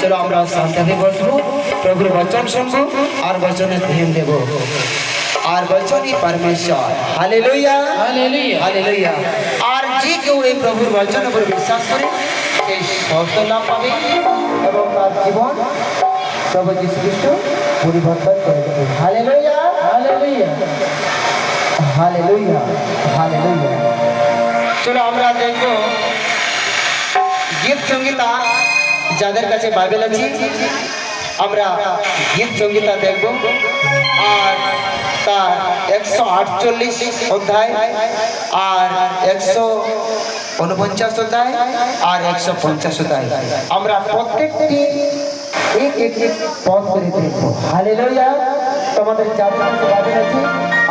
চলো আমরা শান্তিতে বসবো প্রভুর বচন শুনব আর বচনে ধ্যান দেব। আর বচনই পরমেশ্বর। Hallelujah hallelujah. হালেলুয়া। আর যে কেউ এই প্রভুর বচন উপর বিশ্বাস করে সেই স্বস্থ লাভ পাবে এবং তার জীবন প্রভু যীশু খ্রিস্ট পরিবর্তন করে দেবে। Hallelujah hallelujah. Hallelujah hallelujah. চলো আমরা দেখব গীত সঙ্গীতা যাদের কাছে বাইবেল আছে, আমরা গীত সঙ্গীতা দেখব। আর তার একশো আটচল্লিশ অধ্যায় আর একশো উনপঞ্চাশ অধ্যায় আর একশো পঞ্চাশ অধ্যায়। আমরা প্রত্যেকটি এক এক এক পদ করে দেখব। হালে লইয়া তোমাদের আছে,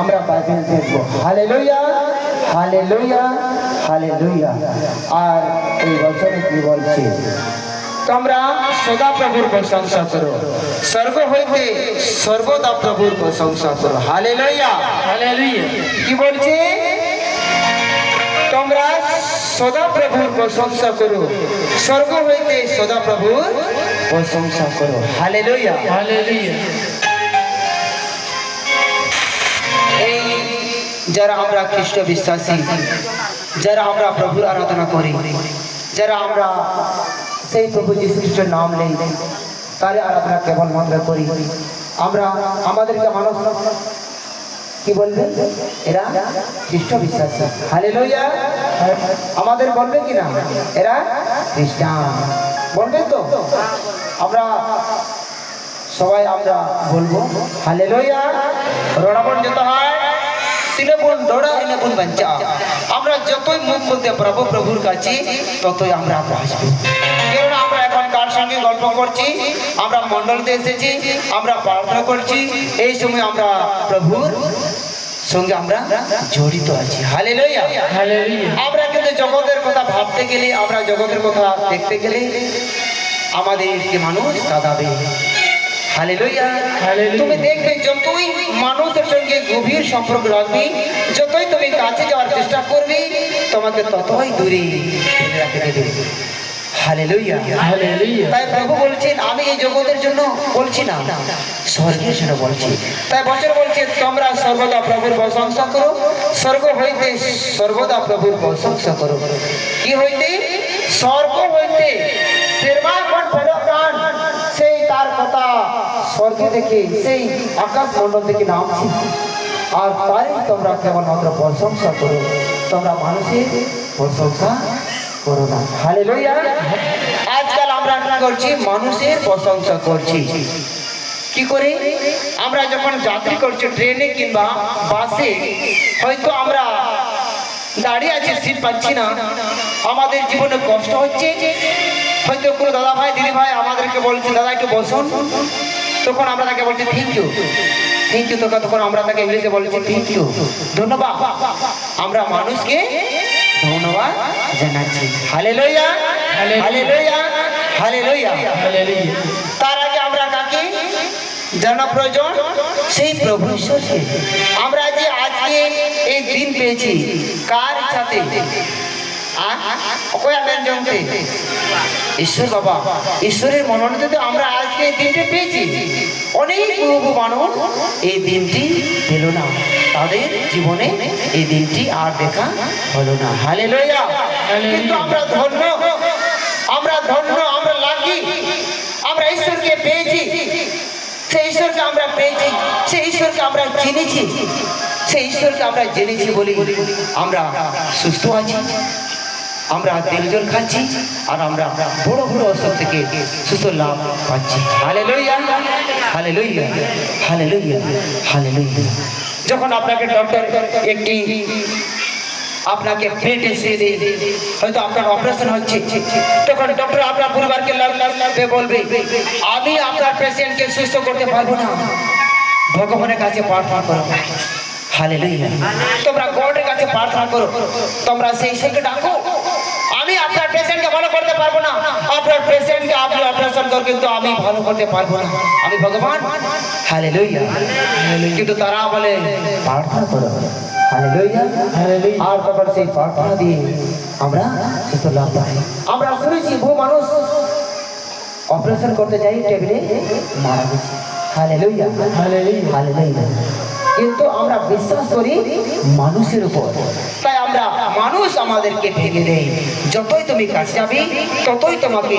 আমরা বাইবেল দেখব। হালে লইয়া হালে লইয়া হালে লইয়া আর এই বছরে কি বলছে? তোমরা সদা প্রভুর প্রশংসা করো। স্বর্গ হইতে সর্বদা প্রভুর প্রশংসা করো। হালে লইয়া হালেলুয়া। কি বলছে? তোমরা সদা প্রভুর প্রশংসা করো। স্বর্গ হইতে সদা প্রভুর প্রশংসা করো। হালে লইয়া হালেলুয়া। এই যারা আমরা খ্রিস্ট বিশ্বাসী, যারা আমরা প্রভুর আরাধনা করি, যারা আমরা সেই প্রভু যীশু খ্রিস্টের নাম নেই তার আরাধনা কেবল মাত্র করি। আমরা, আমাদেরকে মানুষ কি বলবে? এরা খ্রিস্ট বিশ্বাসী। হালে লইয়া আমাদের বলবে কি না এরা খ্রিস্টান। বলবেন তো? আমরা সবাই আমরা বলব হালে লইয়া রণাবন যত হয়। তিনে বোন দৌড়া এনে বোন বাঞ্চা আমরা যতই মুখ বলতে প্রভু প্রভুর কাছে ততই আমরা আসব কেননা আমরা এখন কার সঙ্গে গল্প করছি আমরা মণ্ডলতে এসেছি আমরা প্রার্থনা করছি এই সময় আমরা প্রভুর সঙ্গে আমরা জড়িত আছি। হালে আমরা কিন্তু জগতের কথা ভাবতে গেলে আমরা জগতের কথা দেখতে গেলে আমাদেরকে মানুষ কাঁদাবে। তুমি দেখবে যতই মানুষের সঙ্গে গভীর সম্পর্ক রাখবি যতই তুমি কাছে যাওয়ার চেষ্টা করবে তোমাকে ততই দূরে তাই প্রভু বলছেন আমি এই জগতের জন্য বলছি না স্বর্গের জন্য বলছি। তাই বছর বলছে তোমরা সর্বদা প্রভুর প্রশংসা করো। স্বর্গ হইতে সর্বদা প্রভুর প্রশংসা করো। কি হইতে? স্বর্গ হইতে সেই তার কথা স্বর্গে দেখে সেই আকাশ মণ্ডল থেকে নামছে। আর তাই তোমরা কেবলমাত্র প্রশংসা করো। তোমরা মানুষের প্রশংসা করো না। হালে আজকাল আমরা কি করছি, মানুষের প্রশংসা করছি। কি করে? আমরা যখন যাত্রী করছি ট্রেনে কিংবা বাসে, হয়তো আমরা দাঁড়িয়ে আছি, সিট পাচ্ছি না। আমাদের জীবনে কষ্ট হচ্ছে। হয়তো কোনো দাদা ভাই দিদি ভাই আমাদেরকে বলছে, দাদা, একটু বসুন। তখন আমরা তাকে বলছি থ্যাংক ইউ থ্যাংক ইউ তোকে তখন আমরা তাকে ইংলিশে বলছি থ্যাংক ইউ ধন্যবাদ। আমরা মানুষকে ধন্যবাদ জানাচ্ছি। হালে লইয়া হালে লইয়া হালে লইয়া তার আগে আমরা কাকে জানা প্রয়োজন? সেই প্রভু ঈশ্বরকে। আমরা যে আজকে এই দিন পেয়েছি কার জমতে ঈশ্বর বাবা ঈশ্বরের মনোনীত আমরা আজকে এই দিনটা পেয়েছি। অনেক বহু মানুষ এই দিনটি পেল না। তাদের জীবনে এই দিনটি আর দেখা হলো না। হালে লইয়া কিন্তু আমরা ধন্য আমরা ধন্য আমরা লাগি। আমরা ঈশ্বরকে পেয়েছি। সেই ঈশ্বরকে আমরা পেয়েছি। সেই ঈশ্বরকে আমরা চিনেছি। সেই ঈশ্বরকে আমরা জেনেছি বলি আমরা সুস্থ আছি। আমরা তেলজল খাচ্ছি আর আমরা বড় বড় অসুখ থেকে সুস্থ লাভ পাচ্ছি। হালে লইয়া হালে লইয়া হালে লইয়া হালে লইয়া যখন আপনাকে ডক্টর একটি আপনাকে পেট এসে দিয়ে, হয়তো আপনার অপারেশন হচ্ছে, তখন ডক্টর আপনার পরিবারকে লাগবে বলবে, আমি আপনার পেশেন্টকে সুস্থ করতে পারব না। ভগবানের কাছে প্রার্থনা করো। হালে তোমরা গডের কাছে প্রার্থনা করো। তোমরা সেই ঈশ্বরকে ডাকো। আমি আপনার পেশেন্টকে ভালো করতে পারব না। আপনার পেশেন্টকে আপনি অপারেশন কর কিন্তু আমি ভালো করতে পারব না। আমি ভগবান। হালে কিন্তু তারা বলে প্রার্থনা করো। আর তখন সেই প্রার্থনা দিয়ে আমরা সুস্থ লাভ পাই। আমরা শুনেছি বহু মানুষ অপারেশন করতে যাই টেবিলে মারা গেছে। হালেলুয়া কিন্তু আমরা বিশ্বাস করি মানুষের উপর। মানুষ আমাদেরকে ঠেলে দেয়। যতই তুমি কাছে যাবে ততই তোমাকে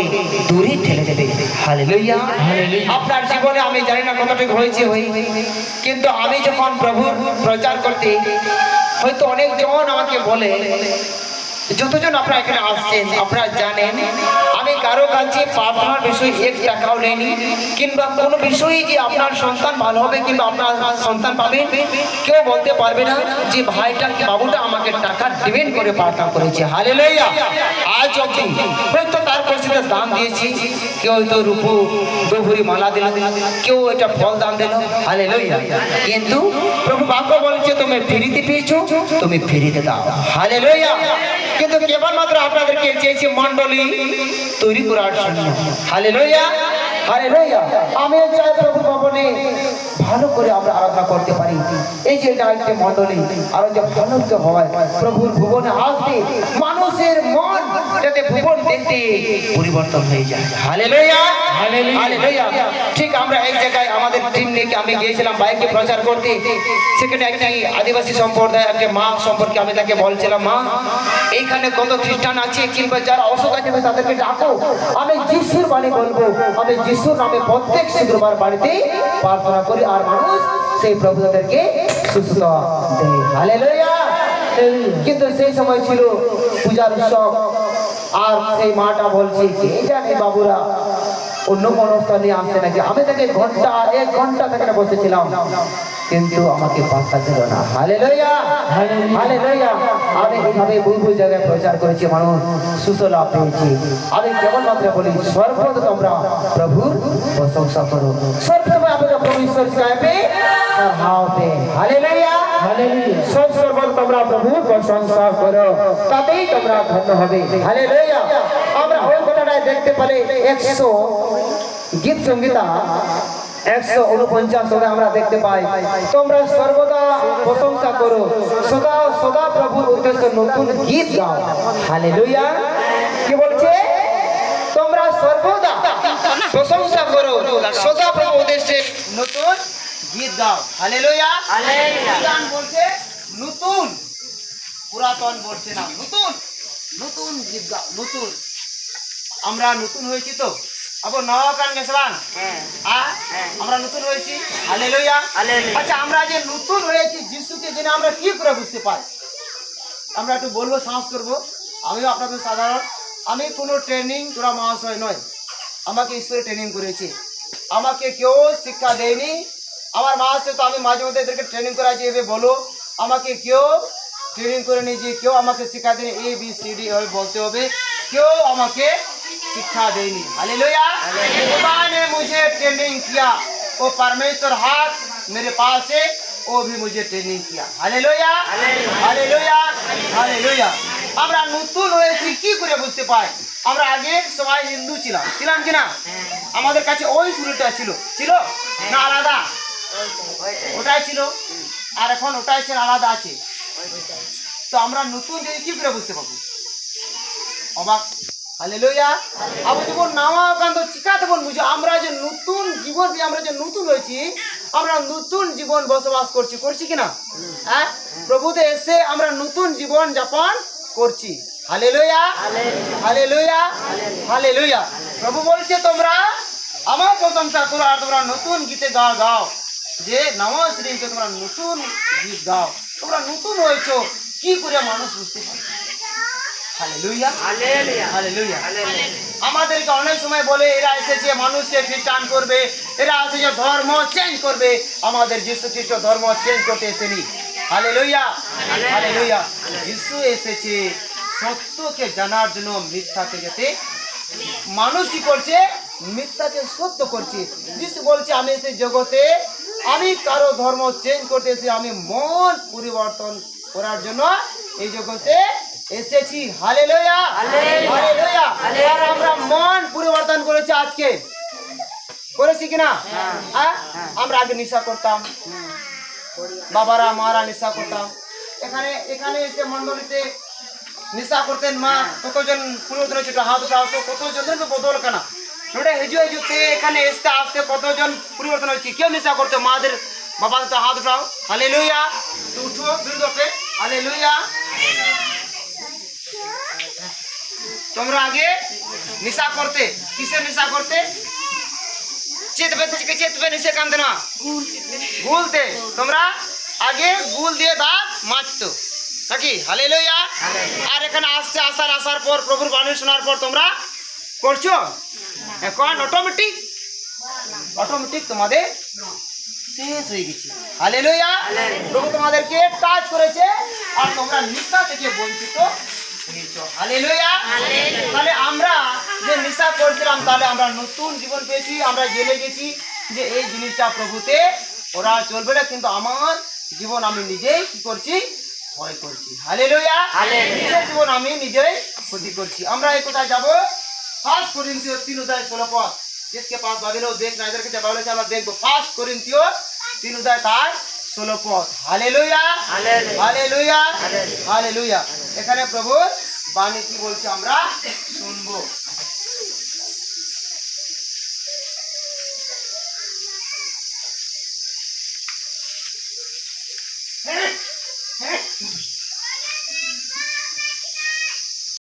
দূরে ঠেলে দেবে। হালেলুইয়া। আপনার জীবনে আমি জানি না কতটুকু হয়েছে হই কিন্তু আমি যখন প্রভুর প্রচার করতে হয়তো অনেকজন আমাকে বলে যতজন আপনারা এখানে আসছেন, আপনারা জানেন, আমি কারও কাছে প্রার্থনার বিষয়ে এক টাকাও নেইনি, কিংবা কোনো বিষয়ে যে আপনার সন্তান ভালো হবে কিংবা আপনার সন্তান পাবেন কেউ বলতে পারবে না যে ভাইটা, বাবুটা আমাকে টাকা ডিপেন্ড করে প্রার্থনা করেছে। হালে লইয়া আজ অব্দি হয়তো তার পরিস্থিতিতে দান দিয়েছি, কেউ হয়তো রূপু প্রভুরি মালা দিল, কেউ এটা ফল দান দিল। হালে লইয়া কিন্তু প্রভু বাক্য বলছে, তুমি ফিরিতে পেয়েছ, তুমি ফিরিতে দাও। হালে লইয়া কিন্তু কেবলমাত্র আপনাদেরকে চেয়েছি মন্ডলী তৈরি করার জন্য। হালে লইয়া হালে লইয়া আমি চাই প্রভু ভবনে ভালো করে আমরা আরাধনা করতে পারি। এই যে এটা একটা মন্ডলী আরও যে ভালো হয় প্রভুর ভুবনে আসবে মানুষের মন যাতে ভুবন দেখতে পরিবর্তন হয়ে যায়। হালে। ঠিক আমরা এক জায়গায় আমাদের টিম নিয়ে আমি গিয়েছিলাম বাইকে প্রচার করতে সেখানে একটি আদিবাসী সম্প্রদায় একটা মা সম্পর্কে আমি তাকে বলছিলাম মা এইখানে কত খ্রিস্টান আছে কিংবা যারা অসুখ আছে তাদেরকে ডাকো। আমি যিশুর বাণী বলব। আমি যিশুর নামে প্রত্যেক শুক্রবার বাড়িতে প্রার্থনা করি আর মানুষ সেই প্রভু তাদেরকে সুস্থ দেয়। হালেলুয়া। কিন্তু সেই সময় ছিল পূজার উৎসব। আর সেই মাটা বলছে কে জানে বাবুরা অন্য কোনো স্থানে আসছে নাকি? আমি তাকে ঘণ্টা এক ঘণ্টা সেখানে বসেছিলাম। কিন্তু আমাকে পাত্তা দিল না। হালে লইয়া হালে লইয়া আমি এইভাবে বহু বহু জায়গায় প্রচার করেছি মানুষ সুসলা পেয়েছি। আমি কেবলমাত্র বলি সর্বদা তোমরা প্রভুর প্রশংসা করো। প্রভু ঈশ্বর গাইবে আর হাওতে হালে লইয়া হালেলুয়া। সব সর্বল তোমরা প্রশংসা করো। তাতেই তোমরা ধন্য হবে। আমরা ওই ঘটনায় দেখতে পারি একশো গীত সঙ্গীতা একশো উনপঞ্চাশ হবে আমরা দেখতে পাই। তোমরা সর্বদা প্রশংসা করো। সদা সদা প্রভুর উদ্দেশ্যে নতুন গীত গাও। হালে লইয়া কি বলছে? তোমরা সর্বদা প্রশংসা করো। সদা প্রভু উদ্দেশ্যে নতুন গীত গাও। হালেলুয়া গান বলছে? নতুন। পুরাতন বলছে না নতুন নতুন গীত নতুন। আমরা নতুন হয়েছি তো? আবার নয়া গান গেছিলাম আমরা নতুন হয়েছি? হালেলুয়া। আচ্ছা আমরা যে নতুন হয়েছি যিশুকে জেনে আমরা কি করে বুঝতে পাই আমরা একটু বলব সাহস করব। আমিও আপনাদের সাধারণ। আমি কোনো ট্রেনিং তোরা মহাশয় নয়। আমাকে ঈশ্বরে ট্রেনিং করেছে। আমাকে কেউ শিক্ষা দেয়নি। আমার মহাশয় তো আমি মাঝে মধ্যে এদেরকে ট্রেনিং করাচ্ছি এভাবে বলো। আমাকে কেউ ট্রেনিং করে নিয়েছে কেউ আমাকে শিক্ষা দেয়নি এ বি সি ডি এভাবে বলতে হবে কেউ আমাকে शिक्षा देनी हालेलुया खुदा ने मुझे ट्रेनिंग किया वो परमेश्वर हाथ मेरे पास है वो भी मुझे ट्रेनिंग किया हालेलुया हालेलुया हालेलुया আমরা নতুন হয়েছি কি করে বুঝতে পাই আমরা আগে সবাই হিন্দু ছিলাম ছিলাম কি না আমাদের কাছে ওই শুরুটা ছিল ছিল না আলাদা ওটাই ছিল আর এখন ওটাই ছিল আলাদা আছে তো আমরা নতুন যদি কি করে বুঝতে পারব? অবাক। হালেলুয়া। আবার যখন নামা কান্ত চিকাতে বল বুঝো, আমরা যে নতুন জীবন দিয়ে আমরা যে নতুন হয়েছি, আমরা নতুন জীবন বসবাস করছি করছি কি না? হ্যাঁ? প্রভুতে এসে আমরা নতুন জীবন যাপন করছি। হালেলুয়া। হালেলুয়া। হালেলুয়া। প্রভু বলছে, তোমরা আমার প্রশংসা করো আর তোমরা নতুন গীতে গাও গাও। যে নমঃ শ্রীকে তোমরা নতুন গীত গাও। তোমরা নতুন হয়েছো। কি করে মানুষ বুঝতে পারে আমাদেরকে অনেক সময় বলে এরা এসেছে মানুষকে খ্রিস্টান করবে এরা এসেছে ধর্ম চেঞ্জ করবে। আমাদের যিশু খ্রিস্ট ধর্ম চেঞ্জ করতে এসেনি। হালেলুয়া। হালেলুয়া। যিশু এসেছে সত্যকে জানার জন্য মিথ্যাকে যাতে মানুষ কি করছে? মিথ্যাকে সত্য করছে। যিশু বলছে আমি এসে জগতে আমি কারও ধর্ম চেঞ্জ করতে এসে আমি মন পরিবর্তন করার জন্য এই জগতে এসেছি। হালেলুয়া হালেলুয়া আর আমরা মন পরিবর্তন করেছি আজকে। করেছি কিনা? হ্যাঁ। আমরা আগে নেশা করতাম। বাবারা মারা নেশা করতাম। এখানে এখানে এসে মন্ডলীতে নেশা করতেন মা। কতজন একটু হাত উঠাও তো কতজনের বদল কেনা নোটে হেজু হেজুতে এখানে আসতে আসতে কতজন পরিবর্তন হচ্ছে কেউ নেশা করতে মাদের বাবা তো হাত উঠাও। হালে লইয়া তো উঠো বিরুদ্ধ হালে লইয়া তোমরা আগে নেশা করতে কিসের নেশা করতে? চেতবে চেতবে নিচে কান্দে না। গুলতে তোমরা আগে গুল দিয়ে দাঁত মারতো নাকি? হালে লইয়া আর এখানে আসছে আসার আসার পর প্রভুর বাণী শোনার পর তোমরা করছ? এখন অটোমেটিক অটোমেটিক তোমাদের শেষ হয়ে গেছে। হালে লইয়া প্রভু তোমাদেরকে টাচ করেছে আর তোমরা নিশা থেকে বঞ্চিত তাহলে আমরা যে নেশা করছিলাম তাহলে আমরা নতুন জীবন পেয়েছি আমরা জেনে গেছি যে এই জিনিসটা প্রভুতে ওরা চলবে না কিন্তু আমার জীবন আমি নিজেই কি করছি? ভয় করছি। হালে লইয়া নিজের জীবন আমি নিজেই ক্ষতি করছি। আমরা এই কোথায় যাব? ফার্স্ট করিন্থিও তিন উদয় ষোলো পথ जिसके पास बाइबल हो देख ना इधर के जब बाइबल से আমরা দেখবো ফার্স্ট করিন্থিও তিন উদয় তার ষোলো পথ হালেলুয়া হালেলুয়া হালেলুয়া এখানে প্রভুর বাণী কি বলছে আমরা শুনবো